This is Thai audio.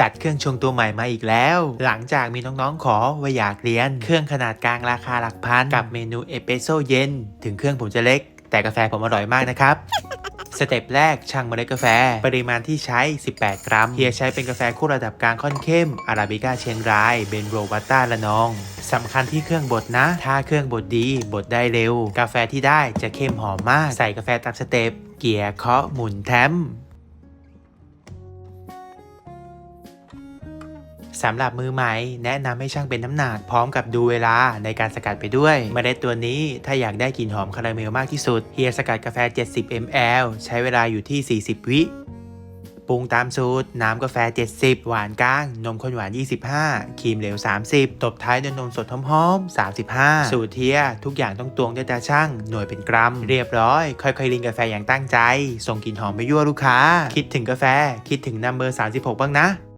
จัดเครื่องชงตัวใหม่มาอีกแล้ว หลังจากมีน้องๆขอว่าอยากเรียน เครื่องขนาดกลางราคาหลักพัน กับเมนูเอสเปรสโซเย็น ถึงเครื่องผมจะเล็ก แต่กาแฟผมอร่อยมากนะครับสเต็ปแรกช่างเมล็ดกาแฟ ปริมาณที่ใช้ 18 กรัม เฮียใช้เป็นกาแฟคู่ระดับกลางค่อนเข้ม อาราบิก้าเชียงราย เบนโรบัตตาละนอง สำคัญที่เครื่องบดนะ ถ้าเครื่องบดดีบดได้เร็ว กาแฟที่ได้จะเข้มหอมมาก ใส่กาแฟตามสเต็ป เกียร์เคาะหมุนแทม สำหรับมือใหม่ แนะนำให้ช่างเป็นน้ำหนักพร้อมกับดูเวลาในการสกัดไปด้วยเมล็ดตัวนี้ถ้าอยากได้กลิ่นหอมคาราเมลมากที่สุด เฮียสกัดกาแฟ 70 ml ใช้เวลาอยู่ที่ 40 วิปรุงตามสูตร น้ำกาแฟ 70 หวานกลาง นมข้นหวาน 25 ครีมเหลว 30 ตบท้ายด้วยนมสดหอมๆ35 สูตรเทีย ทุกอย่างต้องตวงด้วยตาช่าง หน่วยเป็นกรัม เรียบร้อย ค่อยๆลินกาแฟอย่างตั้งใจ ส่งกลิ่นหอมไปยั่วลูกค้า คิดถึงกาแฟ คิดถึงนัมเบอร์ 36 บ้างนะ